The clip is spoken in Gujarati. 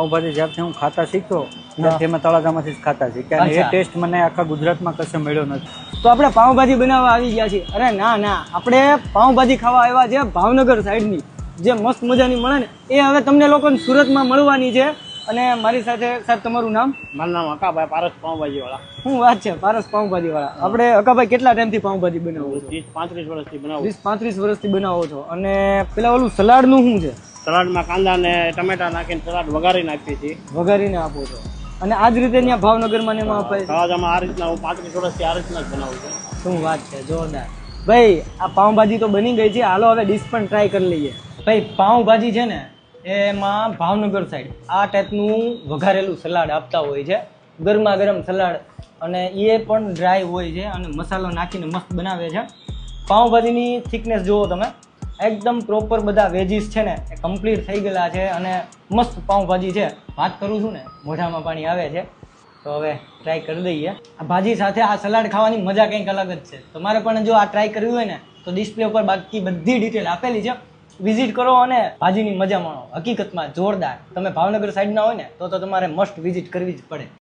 પાઉંભાજી જ્યારથી હું ખાતા શીખ્યો ત્યારથી તળાજામાંથી જ ખાતા શીખ્યા અને એ ટેસ્ટ મને આખા ગુજરાતમાં કશે મળ્યો નથી. તો આપણે પાઉંભાજી બનાવવા આવી ગયા છીએ. અરે ના ના. આપણે પાઉંભાજી ખાવા આવ્યા છે ભાવનગર સાઈડની. જે મસ્ત મજાની મળે ને એ હવે તમને લોકોને સુરતમાં મળવાની છે. અને મારી સાથે સાહેબ તમારું નામ? મારું નામ અકાભાઈ પારસ પાઉંભાજી વાળા શું વાત છે? પારસ પાઉંભાજી વાળા આપણે અકાભાઈ કેટલા ટાઈમથી પાઉંભાજી બનાવો છો? ત્રીસ પાંત્રીસ વર્ષથી બનાવો વીસ પાંત્રીસ વર્ષથી બનાવો છો. અને પેલા ઓલું સલાડનું શું છે? સલાડમાં કાંદા ને ટમેટા નાખીને સલાડ વઘારી નાખીએ છીએ વઘારીને આપો છો. અને આ જ રીતે ત્યાં ભાવનગરમાં ને એમાં અપાય છે? તળાજામાં આ રીતના હું પાંત્રીસ વર્ષથી આ રીતના જ બનાવું છું. શું વાત છે જોરદાર. ભાઈ આ પાઉંભાજી તો બની ગઈ છે હાલો હવે ડિશ પણ ટ્રાય કરી લઈએ. ભાઈ પાઉંભાજી છે ને એમાં ભાવનગર સાઈડ આ ટાઈપનું વઘારેલું સલાડ આપતા હોય છે. ગરમા ગરમ સલાડ અને એ પણ ડ્રાય હોય છે અને મસાલો નાખીને મસ્ત બનાવે છે. પાઉંભાજીની થિકનેસ જુઓ તમે. એકદમ પ્રોપર બધા વેજીસ છે ને, એ કમ્પ્લીટ થઈ ગયેલા છે અને મસ્ત પાઉંભાજી છે. વાત કરું છું ને, મોઢામાં પાણી આવે છે. તો હવે ટ્રાય કરી દઈએ આ ભાજી સાથે આ સલાડ ખાવાની મજા કંઈક અલગ જ છે. તમારે પણ જો આ ટ્રાય કરવી હોય ને, તો ડિસ્પ્લે ઉપર બાકી બધી ડિટેલ આપેલી છે. વિઝિટ કરો અને ભાજીની મજા માણો. હકીકતમાં જોરદાર. તમે ભાવનગર સાઈડના હોય ને, તો તો તમારે મસ્ટ વિઝિટ કરવી જ પડે.